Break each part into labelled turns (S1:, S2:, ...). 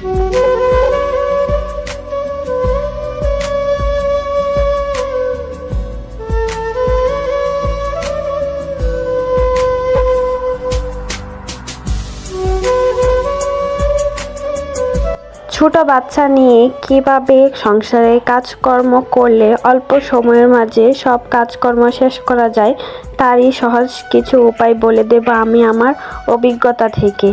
S1: ছোট বাচ্চা নিয়ে কীভাবে সংসারে কাজকর্ম করলে অল্প সময়ের মাঝে সব কাজকর্ম শেষ করা যায়, তারই সহজ কিছু উপায় বলে দেব আমি আমার অভিজ্ঞতা থেকে।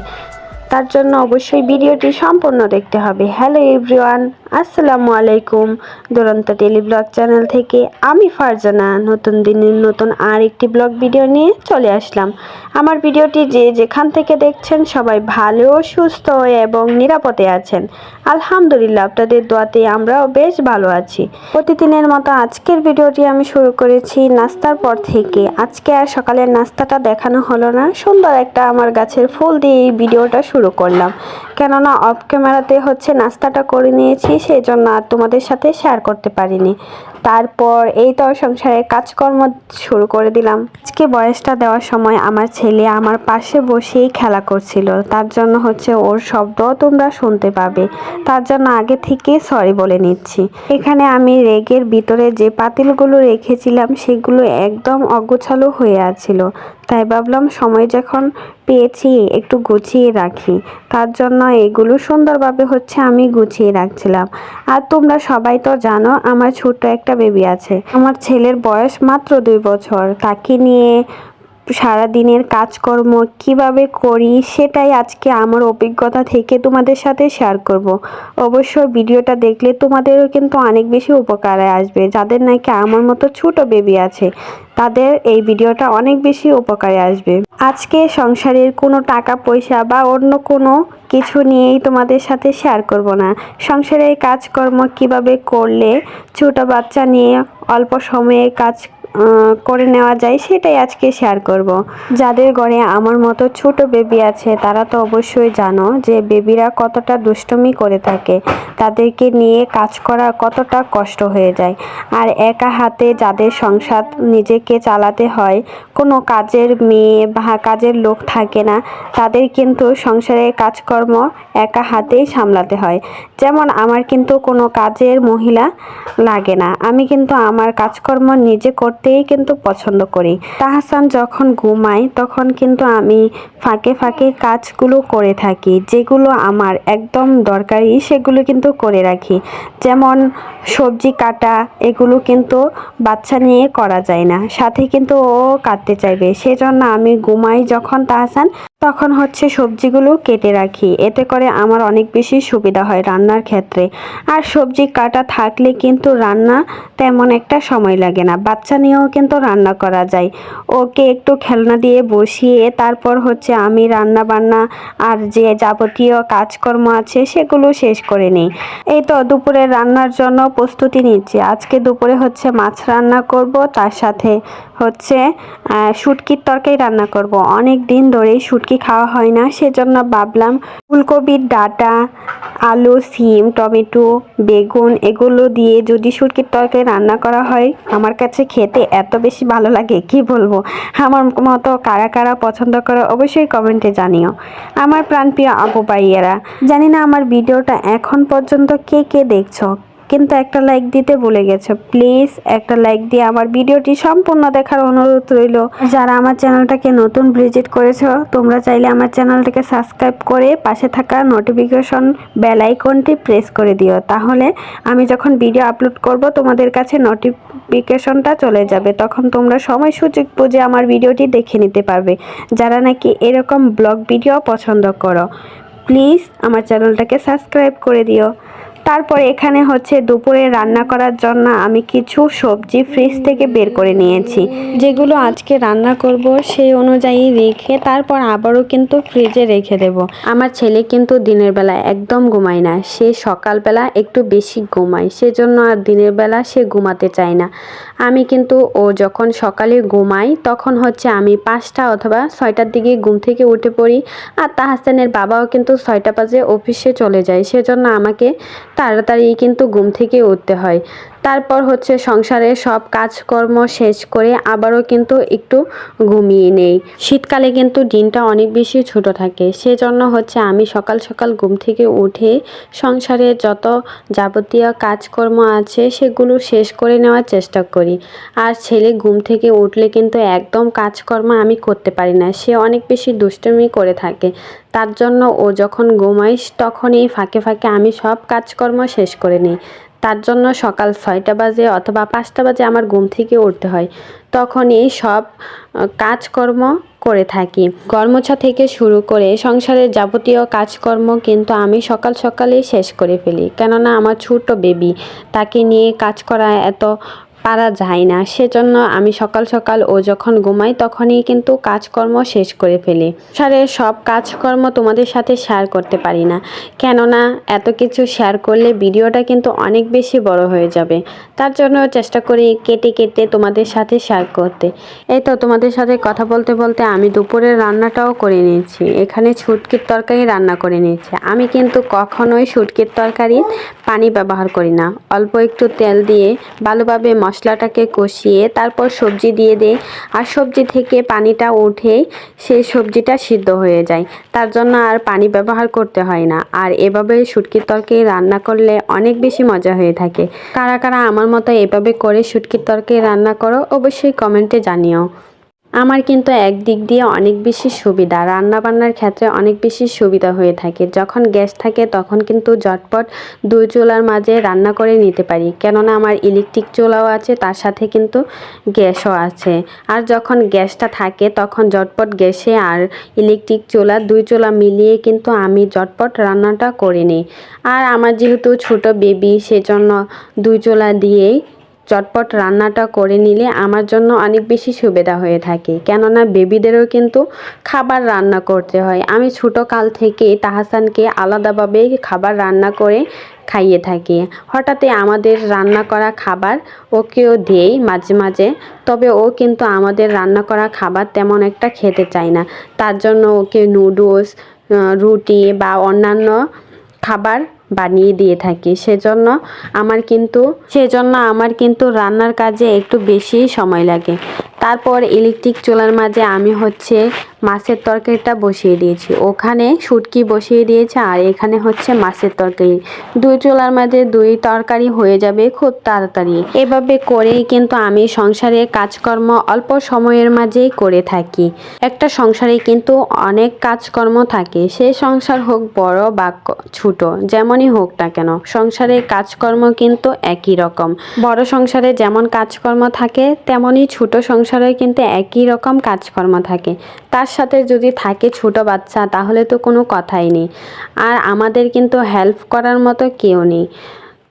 S1: তার জন্য অবশ্যই ভিডিওটি সম্পূর্ণ দেখতে হবে। হ্যালো এভরিওয়ান আসসালামু আলাইকুম। দুরন্ত টেলি ব্লগ চ্যানেল থেকে আমি ফারজানা। নতুন দিনের নতুন আর একটি ব্লগ ভিডিও নিয়ে চলে আসলাম। আমার ভিডিওটি যে যেখান থেকে দেখছেন সবাই ভালো, সুস্থ এবং নিরাপদে আছেন। আলহামদুলিল্লাহ, আপনাদের দোয়াতে আমরাও বেশ ভালো আছি। প্রতিদিনের মতো আজকের ভিডিওটি আমি শুরু করেছি নাস্তার পর থেকে। আজকে আর সকালের নাস্তাটা দেখানো হলো না। সুন্দর একটা আমার গাছের ফুল দিয়ে এই ভিডিওটা শুরু করলাম। কেননা অফ ক্যামেরাতে হচ্ছে নাস্তাটা করে নিয়েছি সেই জন্য আর তোমাদের সাথে শেয়ার করতে পারিনি। তারপর এই তো সংসারের কাজকর্ম শুরু করে দিলাম। আজকে বয়সটা দেওয়ার সময় আমার ছেলে আমার পাশে বসেই খেলা করছিল। তার জন্য হচ্ছে ওর শব্দ তোমরা শুনতে পাবে। তার জন্য আগে থেকে সরি বলে নিচ্ছি। এখানে আমি রেগের ভিতরে যে পাতিলগুলো রেখেছিলাম, সেগুলো একদম অগোছালো হয়ে আছিল। তাই ভাবলাম সময় যখন পেয়েছি একটু গুছিয়ে রাখি। তার জন্য এগুলো সুন্দরভাবে হচ্ছে আমি গুছিয়ে রাখছিলাম। আর তোমরা সবাই তো জানো আমার ছোট্ট একটা বেবি আছে। আমার ছেলের বয়স মাত্র দুই বছর। তাকে নিয়ে সারা দিনের কাজকর্ম কীভাবে করি সেটাই আজকে আমার অভিজ্ঞতা থেকে তোমাদের সাথে শেয়ার করব। অবশ্য ভিডিওটা দেখলে তোমাদেরও কিন্তু অনেক বেশি উপকারে আসবে। যাদের নাকি আমার মতো ছোট বেবি আছে, তাদের এই ভিডিওটা অনেক বেশি উপকারে আসবে। আজকে সংসারের কোনো টাকা পয়সা বা অন্য কোনো কিছু নিয়েই তোমাদের সাথে শেয়ার করব না। সংসারের কাজকর্ম কীভাবে করলে ছোট বাচ্চা নিয়ে অল্প সময়ে কাজ করে নেওয়া যায়, সেটাই আজকে শেয়ার করব। যাদের ঘরে আমার মতো ছোট বেবি আছে, তারা তো অবশ্যই জানো যে বেবিরা কতটা দুষ্টুমি করে থাকে। তাদেরকে নিয়ে কাজ করা কতটা কষ্ট হয়ে যায়। আর একা হাতে যাদের সংসার নিজেকে চালাতে হয়, কোনো কাজের মেয়ে বা কাজের লোক থাকে না, তাদের কিন্তু সংসারের কাজকর্ম একা হাতেই সামলাতে হয়। যেমন আমার কিন্তু কোনো কাজের মহিলা লাগে না। আমি কিন্তু আমার কাজকর্ম নিজে করতেই কিন্তু পছন্দ করি। তাহসান যখন ঘুমাই তখন কিন্তু আমি ফাঁকে ফাঁকে কাজগুলো করে থাকি, যেগুলো আমার একদম দরকারি, সেগুলো কিন্তু করে রাখি। যেমন সবজি কাটা, এগুলো কিন্তু বাচ্চা নিয়ে করা যায় না। সাথে কিন্তু ও কাটতে চাইবে। সেজন্য আমি ঘুমাই যখন তাহসান তখন হচ্ছে সবজিগুলো কেটে রাখি। এতে করে আমার অনেক বেশি সুবিধা হয় রান্নার ক্ষেত্রে। আর সবজি কাটা থাকলে কিন্তু রান্না তেমন একটা সময় লাগে না। বাচ্চা নিয়েও কিন্তু রান্না করা যায়। ওকে একটু খেলনা দিয়ে বসিয়ে তারপর হচ্ছে আমি রান্না বান্না আর যে যাবতীয় কাজকর্ম আছে সেগুলো শেষ করে নিই। এই তো দুপুরে রান্নার জন্য প্রস্তুতি নিচ্ছি। আজকে দুপুরে হচ্ছে মাছ রান্না করব, তার সাথে হচ্ছে শুটকির তরকারি রান্না করব। অনেক দিন ধরেই শুটকি খাওয়া হয় না, সেজন্য ভাবলাম ফুলকপির ডাটা, আলু, সিম, টমেটো, বেগুন এগুলো দিয়ে যদি শুটকির তরকারি রান্না করা হয়, আমার কাছে খেতে এত বেশি ভালো লাগে, কি বলব? আমার মতো কারা কারা পছন্দ করে অবশ্যই কমেন্টে জানিও। আমার প্রাণপ্রিয় আপু ভাইয়েরা জানি না আমার ভিডিওটা এখন পর্যন্ত কে কে দেখছ কিন্তু একটা লাইক দিতে ভুলে গেছো। প্লিজ একটা লাইক দিয়ে আমার ভিডিওটি সম্পূর্ণ দেখার অনুরোধ রইল। যারা আমার চ্যানেলটাকে নতুন ভিজিট করেছ, তোমরা চাইলে আমার চ্যানেলটাকে সাবস্ক্রাইব করে পাশে থাকা নোটিফিকেশন বেল আইকনটি প্রেস করে দিও। তাহলে আমি যখন ভিডিও আপলোড করব, তোমাদের কাছে নোটিফিকেশনটা চলে যাবে। তখন তোমরা সময় সুযোগ বুঝে আমার ভিডিওটি দেখে নিতে পারবে। যারা নাকি এরকম ব্লগ ভিডিও পছন্দ করো প্লিজ আমার চ্যানেলটাকে সাবস্ক্রাইব করে দিও। তারপর এখানে হচ্ছে দুপুরে রান্না করার জন্য আমি কিছু সবজি ফ্রিজ থেকে বের করে নিয়েছি। যেগুলো আজকে রান্না করব সেই অনুযায়ী রেখে তারপর আবারও কিন্তু ফ্রিজে রেখে দেব। আমার ছেলে কিন্তু দিনের বেলা একদম ঘুমায় না। সে সকালবেলা একটু বেশি ঘুমায়। সেজন্য আর দিনের বেলা সে ঘুমাতে চায় না। আমি কিন্তু ও যখন সকালে ঘুমাই তখন হচ্ছে আমি পাঁচটা অথবা ছয়টার দিকে ঘুম থেকে উঠে পড়ি। আর তাহাসানের বাবাও কিন্তু ছয়টা বাজে অফিসে চলে যায়। সেজন্য আমাকে তাড়াতাড়ি কিন্তু ঘুম থেকে উঠতে হয়। তারপর হচ্ছে সংসারে সব কাজকর্ম শেষ করে আবারও কিন্তু একটু ঘুমিয়ে নেই। শীতকালে কিন্তু দিনটা অনেক বেশি ছোট থাকে। সেজন্য হচ্ছে আমি সকাল সকাল ঘুম থেকে উঠে সংসারে যত যাবতীয় কাজকর্ম আছে সেগুলো শেষ করে নেওয়ার চেষ্টা করি। আর ছেলে ঘুম থেকে উঠলে কিন্তু একদম কাজকর্ম আমি করতে পারি না। সে অনেক বেশি দুষ্টুমি করে থাকে। তার জন্য ও যখন ঘুমাইস তখনই ফাঁকে ফাঁকে আমি সব কাজকর্ম শেষ করে নিই। তার জন্য সকাল ছয়টা বাজে অথবা পাঁচটা বাজে আমার ঘুম থেকে উঠতে হয়। তখনই সব কাজকর্ম করে থাকি। কর্মছা থেকে শুরু করে সংসারের যাবতীয় কাজকর্ম কিন্তু আমি সকাল সকালেই শেষ করে ফেলি। কেননা আমার ছোট বেবি তাকে নিয়ে কাজ করা এত পারা যায় না। সেজন্য আমি সকাল সকাল ও যখন ঘুমাই তখনই কিন্তু কাজকর্ম শেষ করে ফেলি। সারে সব কাজকর্ম তোমাদের সাথে শেয়ার করতে পারি না। কেননা এত কিছু শেয়ার করলে ভিডিওটা কিন্তু অনেক বেশি বড় হয়ে যাবে। তার জন্য চেষ্টা করি কেটে কেটে তোমাদের সাথে শেয়ার করতে। এই তো তোমাদের সাথে কথা বলতে বলতে আমি দুপুরের রান্নাটাও করে নিয়েছি। এখানে ছুটকির তরকারি রান্না করে নিয়েছি। আমি কিন্তু কখনোই শুটকির তরকারি পানি ব্যবহার করি না। অল্প একটু তেল দিয়ে ভালোভাবে মশলাটাকে কষিয়ে তারপর সবজি দিয়ে দেয় আর সবজি থেকে পানিটা উঠে সেই সবজিটা সিদ্ধ হয়ে যায়। তার জন্য আর পানি ব্যবহার করতে হয় না। আর এভাবে শুটকির তরকারি রান্না করলে অনেক বেশি মজা হয়ে থাকে। কারা কারা আমার মতো এভাবে করে শুটকির তরকারি রান্না করো, অবশ্যই কমেন্টে জানিও। আমার কিন্তু একদিক দিয়ে অনেক বেশি সুবিধা। রান্না বান্নার ক্ষেত্রে অনেক বেশি সুবিধা হয়ে থাকে। যখন গ্যাস থাকে তখন কিন্তু ঝটপট দুই চুলার মাঝে রান্না করে নিতে পারি। কেননা আমার ইলেকট্রিক চুলাও আছে, তার সাথে কিন্তু গ্যাসও আছে। আর যখন গ্যাসটা থাকে তখন ঝটপট গ্যাসে আর ইলেকট্রিক চুলা দুই চুলা মিলিয়ে কিন্তু আমি ঝটপট রান্নাটা করে নিই। আর আমার যেহেতু ছোট বেবি সেজন্য দুই চুলা দিয়েই চটপট রান্নাটা করে নিলে আমার জন্য অনেক বেশি সুবিধা হয়ে থাকে। কেননা বেবিদেরও কিন্তু খাবার রান্না করতে হয়। আমি ছোটো কাল থেকে তাহাসানকে আলাদাভাবে খাবার রান্না করে খাইয়ে থাকি। হঠাৎই আমাদের রান্না করা খাবার ওকেও দেই মাঝে মাঝে। তবে ও কিন্তু আমাদের রান্না করা খাবার তেমন একটা খেতে চায় না। তার জন্য ওকে নুডলস রুটি বা অন্যান্য খাবার বানিয়ে দিয়ে থাকি। সেজন্য আমার কিন্তু সেজন্য আমার কিন্তু রান্নার কাজে একটু বেশি সময় লাগে। তারপর ইলেকট্রিক চুলার মাঝে আমি হচ্ছে মাছের তরকারিটা বসিয়ে দিয়েছি। ওখানে শুটকি বসিয়ে দিয়েছে আর এখানে হচ্ছে মাছের তরকারি। দুই চুলার মাঝে দুই তরকারি হয়ে যাবে খুব তাড়াতাড়ি। এভাবে করেই কিন্তু আমি সংসারে কাজকর্ম অল্প সময়ের মাঝেই করে থাকি। একটা সংসারে কিন্তু অনেক কাজকর্ম থাকে। সে সংসার হোক বড় বা ছোট, যেমনই হোক না কেন, সংসারে কাজকর্ম কিন্তু একই রকম। বড় সংসারে যেমন কাজকর্ম থাকে, তেমনই ছোট সংসারে কিন্তু একই রকম কাজকর্ম থাকে। তার সাথে যদি থাকে ছোট বাচ্চা, তাহলে তো কোনো কথাই নেই। আর আমাদের কিন্তু হেল্প করার মতো কেউ নেই।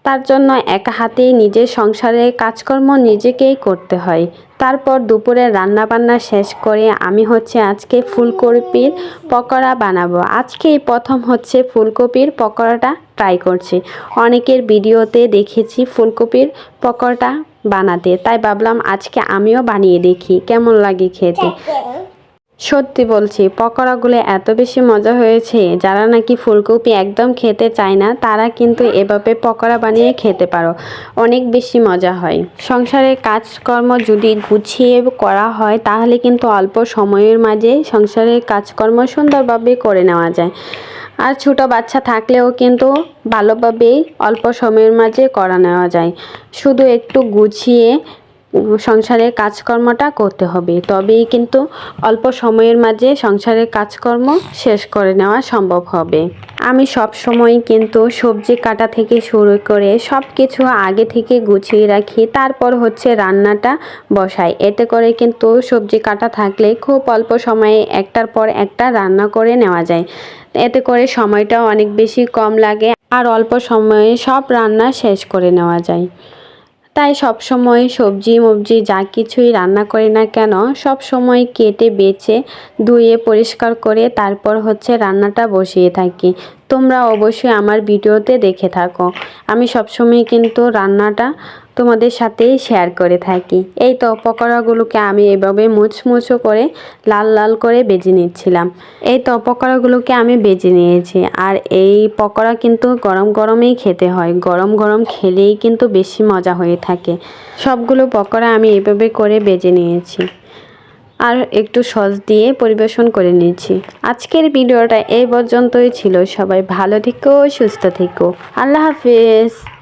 S1: তার জন্য একা হাতেই নিজের সংসারের কাজকর্ম নিজেকেই করতে হয়। তারপর দুপুরে রান্না বান্না শেষ করে আমি হচ্ছে আজকে ফুলকপির পকোড়া বানাবো। আজকে প্রথম হচ্ছে ফুলকপির পকোড়াটা ট্রাই করছি। অনেকের ভিডিওতে দেখেছি ফুলকপির পকোড়াটা বানাতে। তাই ভাবলাম আজকে আমিও বানিয়ে দেখি কেমন লাগে খেতে। সত্যি বলছি, পকোড়াগুলো এত বেশি মজা হয়েছে, যারা নাকি ফুলকপি একদম খেতে চায় না, তারা কিন্তু এভাবে পকোড়া বানিয়ে খেতে পারো। অনেক বেশি মজা হয়। সংসারের কাজকর্ম যদি গুছিয়ে করা হয়, তাহলে কিন্তু অল্প সময়ের মাঝে সংসারের কাজকর্ম সুন্দরভাবে করে নেওয়া যায়। আর ছোটো বাচ্চা থাকলেও কিন্তু ভালোভাবেই অল্প সময়ের মাঝে করা নেওয়া যায়। শুধু একটু গুছিয়ে সংসারের কাজকর্মটা করতে হবে। তবেই কিন্তু অল্প সময়ের মাঝে সংসারের কাজকর্ম শেষ করে নেওয়া সম্ভব হবে। আমি সব সময় কিন্তু সবজি কাটা থেকে শুরু করে সব কিছু আগে থেকে গুছিয়ে রাখি, তারপর হচ্ছে রান্নাটা বসাই। এতে করে কিন্তু সবজি কাটা থাকলে খুব অল্প সময়ে একটার পর একটা রান্না করে নেওয়া যায়। এতে করে সময়টাও অনেক বেশি কম লাগে আর অল্প সময়ে সব রান্না শেষ করে নেওয়া যায়। তাই সব সময় সবজি মবজি যা কিছুই রান্না করি না কেন, সব সময় কেটে, বেছে, ধুয়ে, পরিষ্কার করে তারপর হচ্ছে রান্নাটা বসিয়ে থাকি। তোমরা অবশ্যই আমার ভিডিওতে দেখে থাকো। আমি সবসময় কিন্তু রান্নাটা তোমাদের সাথেই শেয়ার করে থাকি। এই তো পকোড়াগুলোকে আমি এভাবে মুচমুচো করে লাল লাল করে বেজে নিচ্ছিলাম। এই তো পকোড়াগুলোকে আমি বেজে নিয়েছি। আর এই পকোড়া কিন্তু গরম গরমেই খেতে হয়। গরম গরম খেলেই কিন্তু বেশি মজা হয়ে থাকে। সবগুলো পকোড়া আমি এভাবে করে বেজে নিয়েছি। আর একটু সস দিয়ে পরিবেশন করে নিয়েছি আজকের ভিডিওটা এই পর্যন্তই ছিল। সবাই ভালো থেকো, সুস্থ থেকো। আল্লাহ হাফিজ।